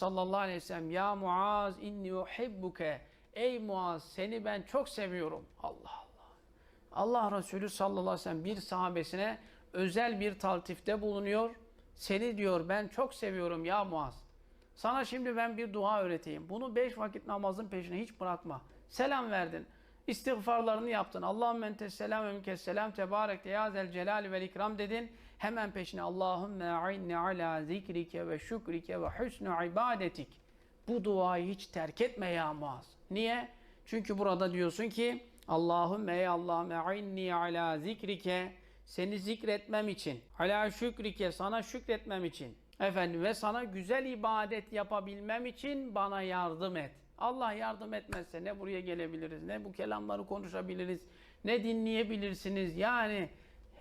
sallallahu aleyhi ve sellem ya Muaz inni uhibbuke ey Muaz seni ben çok seviyorum. Allah Allah. Allah Resulü sallallahu aleyhi ve sellem bir sahabesine özel bir taltifte bulunuyor. Seni diyor ben çok seviyorum ya Muaz. Sana şimdi ben bir dua öğreteyim. Bunu beş vakit namazın peşine hiç bırakma. Selam verdin. İstiğfarlarını yaptın. Allahümme entes selam ve minkes selam tebarek ya zel celali vel ikram dedin. Hemen peşine Allahümme a'inni ala zikrike ve şükrike ve husnu ibadetik. Bu duayı hiç terk etme ya Muaz. Niye? Çünkü burada diyorsun ki Allahümme ey Allahümme a'inni ala zikrike seni zikretmem için, ala şükrike sana şükretmem için, efendim ve sana güzel ibadet yapabilmem için bana yardım et. Allah yardım etmezse ne buraya gelebiliriz, ne bu kelamları konuşabiliriz, ne dinleyebilirsiniz. Yani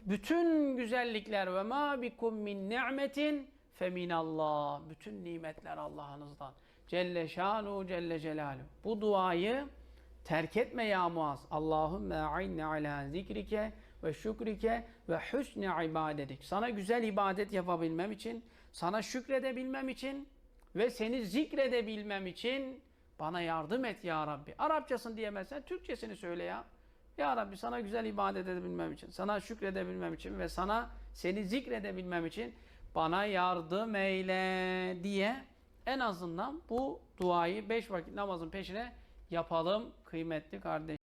bütün güzellikler ve ma bikum min ni'metin feminallah. Bütün nimetler Allah'ınızdan. Celle şanu celle celaluhu. Bu duayı terk etme ya Muaz. Allahümme a'inne ala zikrike ve şükrike ve husni ibadetik. Sana güzel ibadet yapabilmem için, sana şükredebilmem için ve seni zikredebilmem için bana yardım et ya Rabbi. Arapçasını diyemezsen Türkçesini söyle ya. Ya Rabbi sana güzel ibadet edebilmem için, sana şükredebilmem için ve sana seni zikredebilmem için bana yardım eyle diye en azından bu duayı beş vakit namazın peşine yapalım kıymetli kardeş.